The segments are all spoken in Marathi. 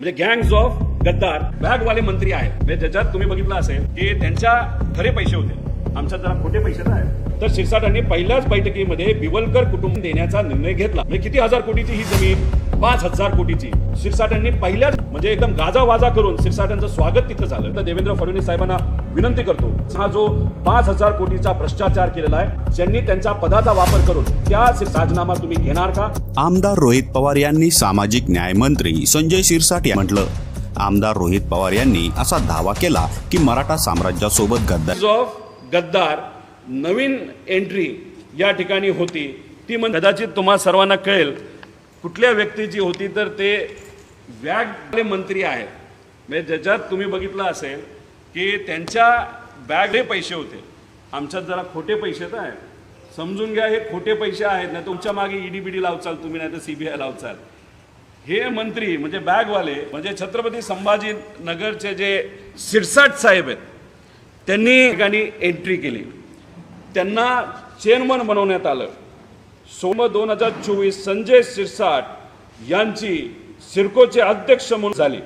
म्हणजे गँग्स ऑफ गद्दार. बॅगवाले मंत्री आहेत. म्हणजे ज्याच्यात तुम्ही बघितलं असेल की त्यांच्या खरे पैसे होते. आमच्यात जरा खोटे पैसे आहेत. तर शिरसाटांनी पहिल्याच बैठकीमध्ये बिवलकर कुटुंब देण्याचा निर्णय घेतला. म्हणजे किती हजार कोटीची ही जमीन? पाच हजार कोटीची. शिरसाटांनी पहिल्याच म्हणजे एकदम गाजावाजा करून शिरसाटांचं स्वागत तिथं झालं. तर देवेंद्र फडणवीस साहेबांना विनंती करतो हा जो पाच हजार कोटीचा भ्रष्टाचार केलेला आहे त्यांनी त्यांच्या पदाचा वापर करून त्या राजीनामा तुम्ही घेणार का? आमदार रोहित पवार यांनी सामाजिक न्याय मंत्री संजय शिरसाट या म्हटलं. आमदार रोहित पवार यांनी असा दावा केला की मराठा साम्राज्यासोबत गद्दार गद्दार नवीन एंट्री या ठिकाणी होती. ती म्हणजे कदाचित तुम्हा सर्वांना कळेल कुठल्या व्यक्तीची होती तर ते बॅगले मंत्री आहेत. म्हणजे ज्याच्यात तुम्ही बघितलं असेल की त्यांच्या बॅगले पैसे होते. आमच्यात जरा खोटे पैसे तर आहे समजून घ्या हे खोटे पैसे आहेत. ना तुमच्या मागे ईडी बीडी लावचाल तुम्ही नाही तर आय लावचाल. हे मंत्री म्हणजे बॅगवाले म्हणजे छत्रपती संभाजी नगरचे जे सिरसाट साहेब आहेत त्यांनी ठिकाणी एंट्री केली. त्यांना चेअरमन बनवण्यात आलं. सोम दोन हजार चोवीस संजय शिरसाट यांची सिरकोचे अध्यक्ष म्हणून झाली.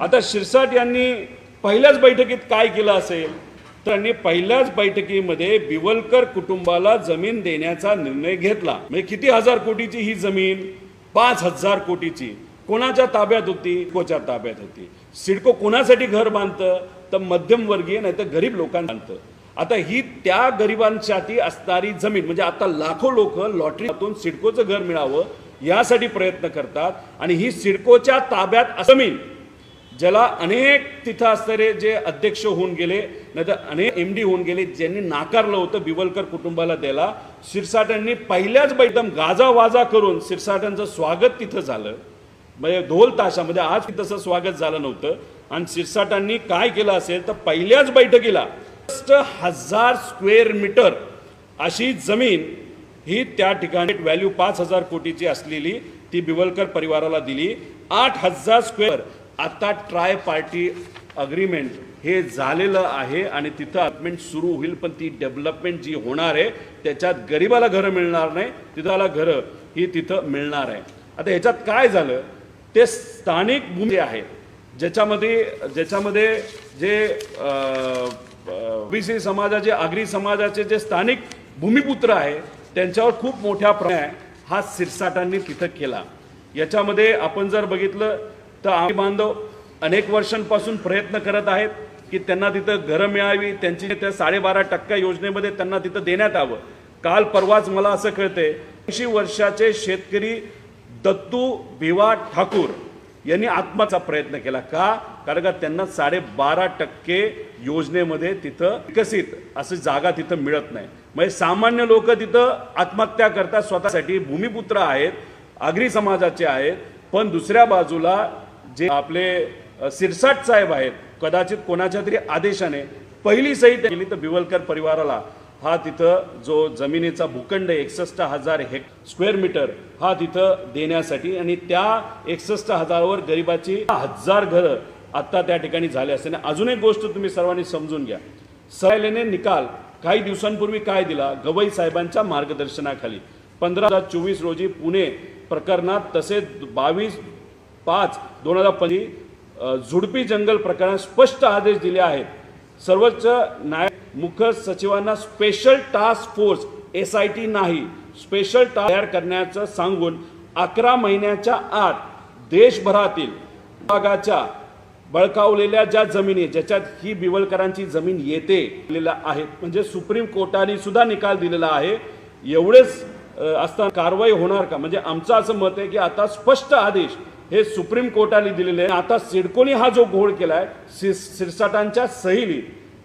आता शिरसाट यांनी पहिल्याच बैठकीत काय केलं असेल? तर त्यांनी पहिल्याच बैठकीमध्ये बिवलकर कुटुंबाला जमीन देण्याचा निर्णय घेतला. म्हणजे किती हजार कोटीची ही जमीन? पाच हजार कोटीची. कोणाच्या ताब्यात होती? सिडकोच्या ताब्यात होती? सिडको कोणासाठी घर बांधतं? तर मध्यमवर्गीय नाही तर गरीब लोकांना आता ही त्या गरिबांसाठी असणारी जमीन म्हणजे आता लाखो लोक लॉटरीतून सिडकोचं घर मिळावं यासाठी प्रयत्न करतात आणि ही सिडकोच्या ताब्यात जमीन ज्याला अनेक तिथं असणारे जे अध्यक्ष होऊन गेले नाही तर अनेक एम डी होऊन गेले ज्यांनी नाकारलं होतं बिवलकर कुटुंबाला द्यायला शिरसाटांनी पहिल्याच बै- गाजावाजा करून शिरसाटांचं स्वागत तिथं झालं. म्हणजे ढोल ताशामध्ये आज तसं स्वागत झालं नव्हतं. आणि शिरसाटांनी काय केलं असेल तर पहिल्याच बैठकीला फक्त हजार स्क्वेअर मीटर अशी जमीन ही त्या ठिकाणी व्हॅल्यू पाच हजार कोटीची असलेली ती बिवलकर परिवाराला दिली. आठ हजार स्क्वेअर. आता ट्राय पार्टी अग्रीमेंट हे झालेलं आहे आणि तिथं अपमेंट सुरू होईल पण ती डेव्हलपमेंट जी होणार आहे त्याच्यात गरिबाला घरं मिळणार नाही तिथाला घरं ही तिथं मिळणार आहे. आता ह्याच्यात काय झालं? ते स्थानिक भूमी आहेत ज्याच्यामध्ये ज्याच्यामध्ये जे ओबीसी समाजाचे आगरी समाजाचे जे स्थानिक भूमिपुत्र आहे त्यांच्यावर खूप मोठ्या प्रमाणात हा सिरसाटांनी तिथं केला. याच्यामध्ये आपण जर बघितलं तर आम्ही बांधव अनेक वर्षांपासून प्रयत्न करत आहेत की त्यांना तिथं घरं मिळावी त्यांची त्या साडेबारा टक्का योजनेमध्ये त्यांना तिथं देण्यात यावं. काल परवाच मला असं कळते ऐंशी वर्षाचे शेतकरी दत्तू भिवा ठाकूर यांनी आत्माचा प्रयत्न केला का? कारण का त्यांना साडेबारा टक्के योजनेमध्ये तिथं विकसित असं जागा तिथं मिळत नाही. म्हणजे सामान्य लोक तिथं आत्महत्या करतात स्वतःसाठी भूमिपुत्र आहेत आगरी समाजाचे आहेत पण दुसऱ्या बाजूला जे आपले सिरसाट साहेब आहेत कदाचित कोणाच्या तरी आदेशाने पहिली सही केली तर बिवलकर परिवाराला. हा तिथं जो जमिनीचा भूखंड एकसष्ट हजार हेक स्क्वेअर मीटर हा तिथं देण्यासाठी आणि त्या एकसष्ट हजारावर गरिबाची हजार घरं आत्ता त्या ठिकाणी झाले असते. आणि अजून एक गोष्ट तुम्ही सर्वांनी समजून घ्या. सरायलेने निकाल काही दिवसांपूर्वी काय दिला? गवई साहेबांच्या मार्गदर्शनाखाली. पंधरा हजार चोवीस रोजी पुणे प्रकरणात तसेच बावीस पाच दोन हजार पंचवीस झुडपी जंगल प्रकरणात स्पष्ट आदेश दिले आहेत. सर्वोच्च न्याय मुख्य सचिवांना special task force S I T नाही. स्पेशल टास्क तयार करण्याचं सांगून अकरा महिन्याच्या आत देशभरातील भागाच्या बळकावलेल्या ज्या जमिनी ज्याच्यात ही बिवलकरांची जमीन येते दिलेल्या आहेत म्हणजे सुप्रीम कोर्टाने सुद्धा निकाल दिलेला आहे. एवढेच असताना कारवाई होणार का? म्हणजे आमचं असं मत आहे की आता स्पष्ट आदेश हे सुप्रीम कोर्टाने दिलेले आहे. आता सिडकोनी हा जो घोळ केलाय सि सिरसाटांच्या सहीली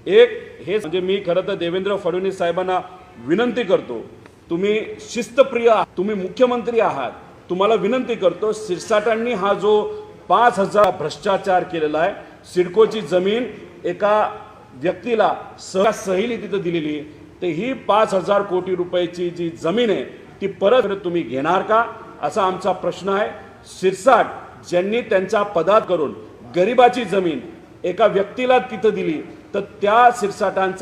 एक हे म्हणजे मी खरं तर देवेंद्र फडणवीस साहेबांना विनंती करतो तुम्ही शिस्तप्रिय आहात, तुम्ही मुख्यमंत्री आहात तुम्हाला विनंती करतो सिरसाटांनी हा जो पाच हजार भ्रष्टाचार केलेला आहे सिडकोची जमीन एका व्यक्तीला सह सहेली तिथं दिलेली तर ही पाच हजार कोटी रुपयाची जी जमीन आहे ती परत तुम्ही घेणार का? असा आमचा प्रश्न आहे. सिरसाट ज्यांनी त्यांचा पदात करून गरिबाची जमीन एका व्यक्तीला तिथं दिली तर त्या सिरसाटांचा